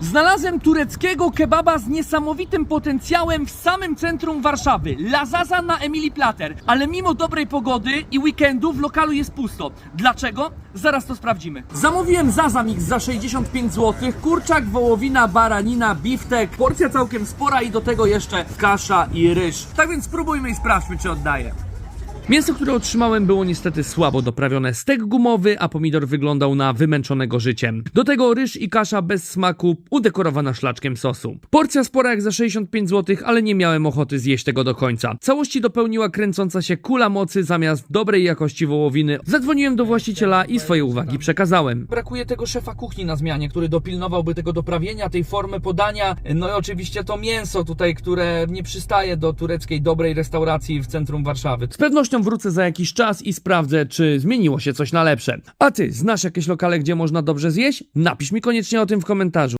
Znalazłem tureckiego kebaba z niesamowitym potencjałem w samym centrum Warszawy. Lazaza na Emilii Plater. Ale mimo dobrej pogody i weekendu w lokalu jest pusto. Dlaczego? Zaraz to sprawdzimy. Zamówiłem Zaza Mix za 65 zł. Kurczak, wołowina, baranina, biftek. Porcja całkiem spora i do tego jeszcze kasza i ryż. Tak więc spróbujmy i sprawdźmy, czy oddaje. Mięso, które otrzymałem, było niestety słabo doprawione. Stek gumowy, a pomidor wyglądał na wymęczonego życiem. Do tego ryż i kasza bez smaku, udekorowana szlaczkiem sosu. Porcja spora jak za 65 zł, ale nie miałem ochoty zjeść tego do końca. Całości dopełniła kręcąca się kula mocy zamiast dobrej jakości wołowiny. Zadzwoniłem do właściciela i swoje uwagi przekazałem. Brakuje tego szefa kuchni na zmianie, który dopilnowałby tego doprawienia, tej formy podania. No i oczywiście to mięso tutaj, które nie przystaje do tureckiej dobrej restauracji w centrum Warszawy. Z pewnością wrócę za jakiś czas i sprawdzę, czy zmieniło się coś na lepsze. A ty, znasz jakieś lokale, gdzie można dobrze zjeść? Napisz mi koniecznie o tym w komentarzu.